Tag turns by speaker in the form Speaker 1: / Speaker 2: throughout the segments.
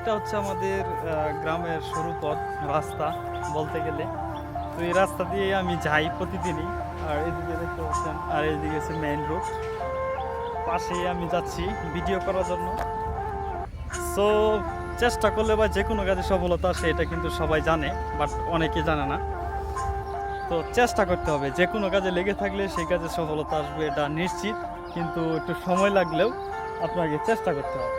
Speaker 1: এটা হচ্ছে আমাদের গ্রামের সরু পথ, রাস্তা বলতে গেলে। তো এই রাস্তা দিয়ে আমি যাই প্রতিদিনই। আর এদিকে দেখতে পাচ্ছেন, আর এদিকে হচ্ছে মেইন রোড পাশেই আমি যাচ্ছি ভিডিও করার জন্য। সো চেষ্টা করলে বা যে কোনো কাজে সফলতা আসে, এটা কিন্তু সবাই জানে বাট অনেকে জানে না। তো চেষ্টা করতে হবে, যে কোনো কাজে লেগে থাকলে সেই কাজে সফলতা আসবে, এটা নিশ্চিত। কিন্তু একটু সময় লাগলেও আপনাকে চেষ্টা করতে হবে।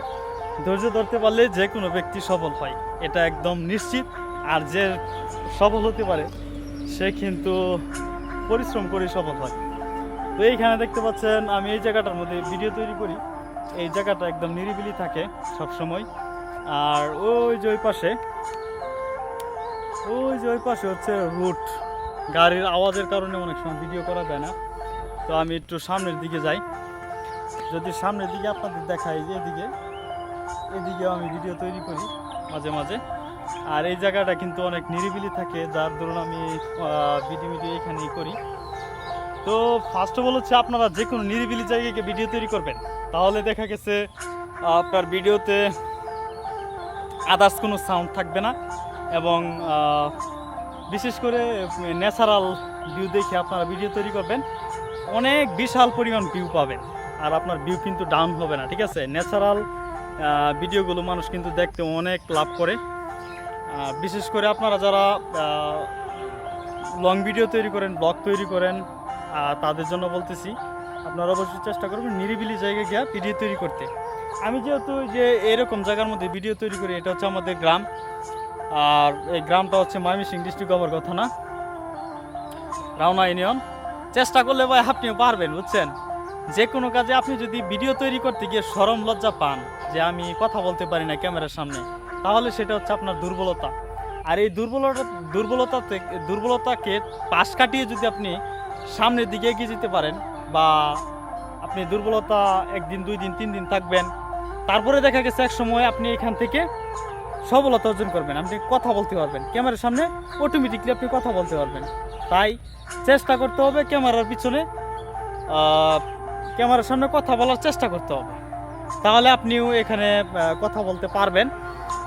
Speaker 1: ধৈর্য ধরতে পারলে যে কোনো ব্যক্তি সফল হয়। এটা একদম নিশ্চিত। আর যে সফল হতে পারে, সে কিন্তু পরিশ্রম করে সফল হয়। তো এইখানে দেখতে পাচ্ছেন, আমি এই জায়গাটার মধ্যে ভিডিও তৈরি করি। এই জায়গাটা একদম নিরিবিলি থাকে সব সময় আর ওই যে ওই পাশে, ওই যে ওই পাশে হচ্ছে রুট গাড়ির আওয়াজের কারণে অনেক সময় ভিডিও করা যায় না। তো আমি একটু সামনের দিকে যাই। যদি সামনের দিকে আপনাদের দেখাই যে এদিকে। এদিকেও আমি ভিডিও তৈরি করি, মাঝে মাঝে। আর এই জায়গাটা কিন্তু অনেক নিরিবিলি থাকে, যার ধরুন আমি ভিডিও ভিডিও এখানেই করি। তো ফার্স্ট অফ অল হচ্ছে আপনারা যে কোনো নিরিবিলি জায়গায় গিয়ে ভিডিও তৈরি করবেন, তাহলে দেখা গেছে, আপনার ভিডিওতে আদার্স কোনো সাউন্ড থাকবে না এবং বিশেষ করে ন্যাচারাল ভিউ দেখে আপনারা ভিডিও তৈরি করবেন, অনেক বিশাল পরিমাণ ভিউ পাবেন। আর আপনার ভিউ কিন্তু ডাউন হবে না, ঠিক আছে? ন্যাচারাল ভিডিওগুলো মানুষ কিন্তু দেখতে অনেক লাভ করে। বিশেষ করে আপনারা যারা লং ভিডিও তৈরি করেন ব্লগ তৈরি করেন তাদের জন্য বলতেছি, আপনারা অবশ্যই চেষ্টা করবেন নিরিবিলি জায়গায় গিয়ে ভিডিও তৈরি করতে। আমি যেহেতু যে এরকম জায়গার মধ্যে ভিডিও তৈরি করি, এটা হচ্ছে আমাদের গ্রাম। আর এই গ্রামটা হচ্ছে ময়মনসিং ডিস্ট্রিক্ট হওয়ার কথা না রাওনা ইউনিয়ন। চেষ্টা করলে ভাই আপনিও পারবেন, বুঝছেন? যে কোনো কাজে আপনি যদি ভিডিও তৈরি করতে গিয়ে সরম লজ্জা পান যে আমি কথা বলতে পারি না ক্যামেরার সামনে, তাহলে সেটা হচ্ছে আপনার দুর্বলতা। আর এই দুর্বলতা দুর্বলতা দুর্বলতাকে পাশ কাটিয়ে যদি আপনি সামনের দিকে এগিয়ে যেতে পারেন বা আপনি দুর্বলতা একদিন, দুই দিন, তিন দিন থাকবেন, তারপরে দেখা গেছে এক সময় আপনি এখান থেকে সফলতা অর্জন করবেন, আপনি কথা বলতে পারবেন, ক্যামেরার সামনে অটোমেটিকলি আপনি কথা বলতে পারবেন। তাই চেষ্টা করতে হবে ক্যামেরার পিছনে ক্যামেরার সামনে কথা বলার চেষ্টা করতে হবে। তাহলে আপনিও এখানে কথা বলতে পারবেন।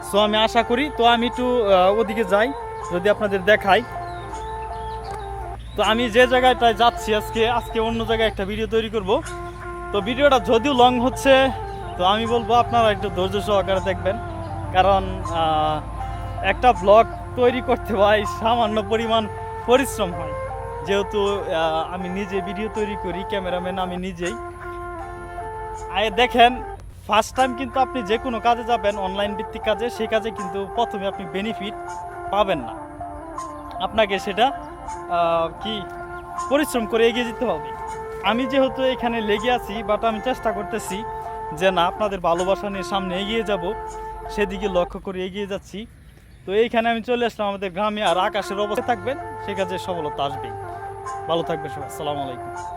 Speaker 1: সো আমি আশা করি, তো আমি একটু ওদিকে যাই, যদি আপনাদের দেখাই। তো আমি যে জায়গাটায় যাচ্ছি আজকে আজকে অন্য জায়গায় একটা ভিডিও তৈরি করব। তো ভিডিওটা যদিও লং হচ্ছে, তো আমি বলব আপনারা একটু ধৈর্য সহকারে দেখবেন। কারণ একটা ব্লগ তৈরি করতে ভাই সামান্য পরিমাণ পরিশ্রম হয়। যেহেতু আমি নিজে ভিডিও তৈরি করি ক্যামেরাম্যান আমি নিজেই। আয় দেখেন ফার্স্ট টাইম কিন্তু আপনি যে কোনো কাজে যাবেন অনলাইন ভিত্তিক কাজে, সেই কাজে কিন্তু প্রথমে আপনি বেনিফিট পাবেন না। আপনাকে সেটা কি, পরিশ্রম করে এগিয়ে যেতে হবে। আমি যেহেতু এখানে লেগে আছি বাট আমি চেষ্টা করতেছি যে না, আপনাদের ভালোবাসা নিয়ে সামনে এগিয়ে যাব। সেদিকে লক্ষ্য করে এগিয়ে যাচ্ছি। তো এইখানে আমি চলে আসলাম আমাদের গ্রামে, আর আকাশের অবস্থা থাকবেন সে কাজে সফলতা আসবেই। ভালো থাকবে সবাই। আসসালামু আলাইকুম।